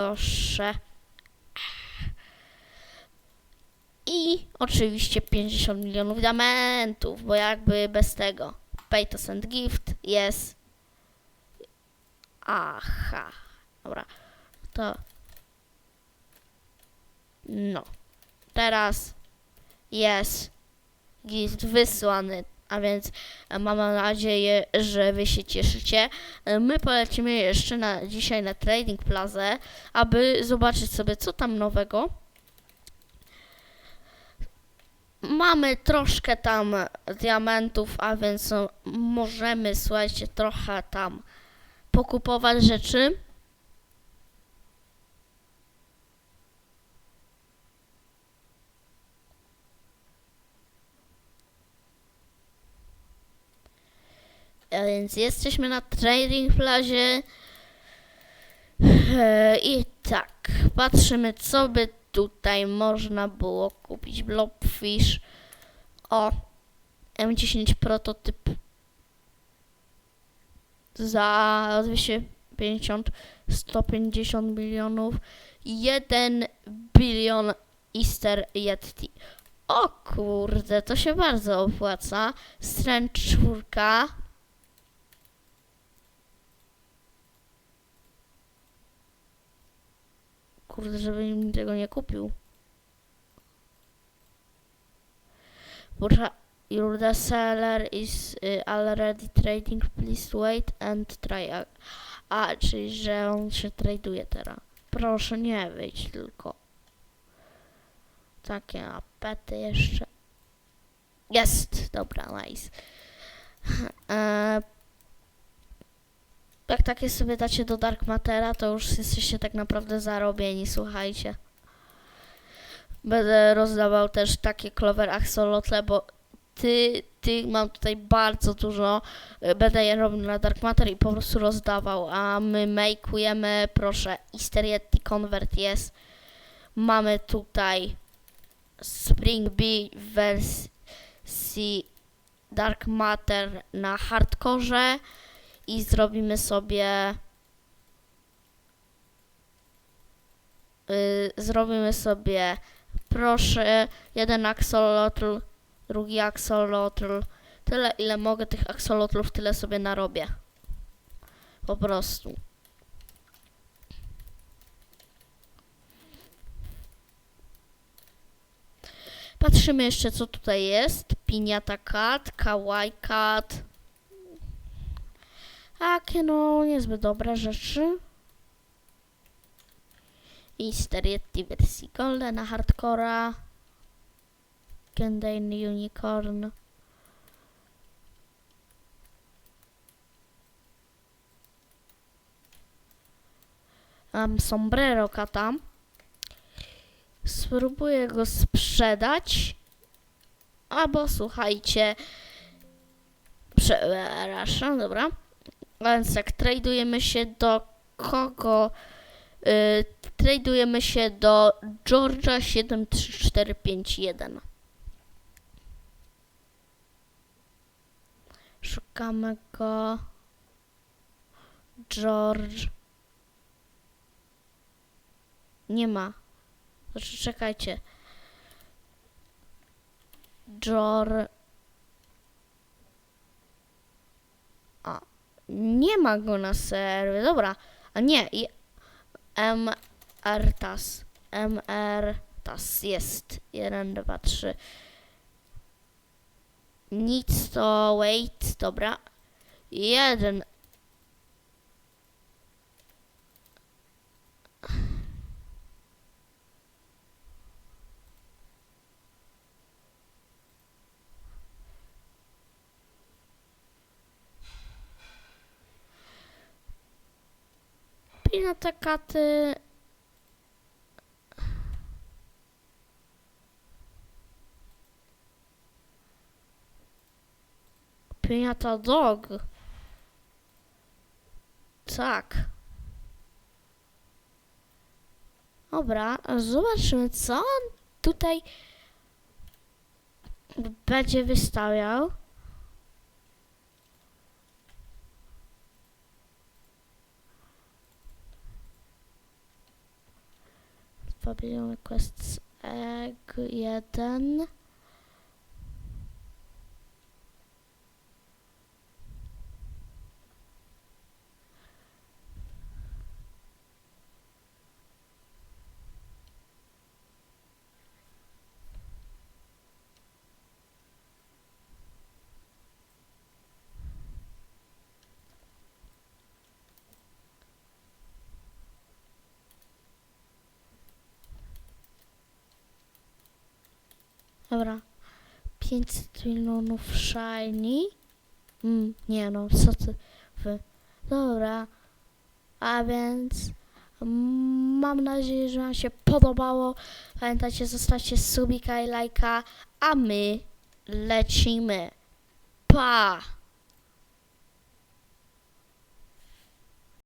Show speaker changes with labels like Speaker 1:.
Speaker 1: Proszę. I oczywiście 50 milionów diamentów, bo jakby bez tego. Pay to send gift jest. Aha. Dobra. To. No. Teraz jest gift wysłany. A więc e, mam nadzieję, że wy się cieszycie. E, My polecimy jeszcze na, dzisiaj na Trading Plaza, aby zobaczyć sobie, co tam nowego. Mamy troszkę tam diamentów, a więc no, możemy, słuchajcie, trochę tam pokupować rzeczy. A więc jesteśmy na Trading Plazie. E, I tak, patrzymy, co by tutaj można było kupić. Blobfish. O, M10 prototyp za 250, 150 milionów, 1 bilion Easter Yeti. O kurde, to się bardzo opłaca. Stręcz czwórka. Kurde, żebym tego nie kupił. Burza, your seller is y, already trading, please wait and try. A, a, czyli że on się traduje teraz. Proszę, nie wyjdź tylko. Takie apety jeszcze. Jest, dobra, nice. E, jak takie sobie dacie do Dark Matera, to już jesteście tak naprawdę zarobieni, słuchajcie. Będę rozdawał też takie Clover Axolotle, bo ty, ty mam tutaj bardzo dużo. y, Będę je robił na Dark Matter i po prostu rozdawał. A my makeujemy, proszę, Easter Yeti Convert jest. Mamy tutaj Spring Bee wersji Dark Matter na hardkorze i zrobimy sobie y, zrobimy sobie proszę jeden axolotl, drugi axolotl tyle ile mogę tych axolotlów tyle sobie narobię po prostu Patrzymy jeszcze co tutaj jest. Piniata cat, kawaii cat. Takie no niezbyt dobre rzeczy. Easter Yeti wersji Golden na hardcora. Kendane Unicorn. Mam sombrero kata. Spróbuję go sprzedać. Albo słuchajcie. Przepraszam, dobra. A Więc tak, tradujemy się do kogo? Y, tradujemy się do Georgia 73451. Szukamy go. George. Nie ma. Znaczy, czekajcie. George. A, nie ma go na serwie. Dobra. A nie. i- MR TAS. MR TAS jest. 1, 2, 3. Nic to wait. Dobra. Jeden. Pinata katy. Pinata dog. Tak. Dobra, zobaczymy co on tutaj będzie wystawiał. Babylon Quest Egg 1. Dobra. 500 milionów shiny. Mm, nie no, co ty wy. Dobra. A więc mam nadzieję, że wam się podobało. Pamiętajcie, zostawcie subika i lajka, a my lecimy. Pa!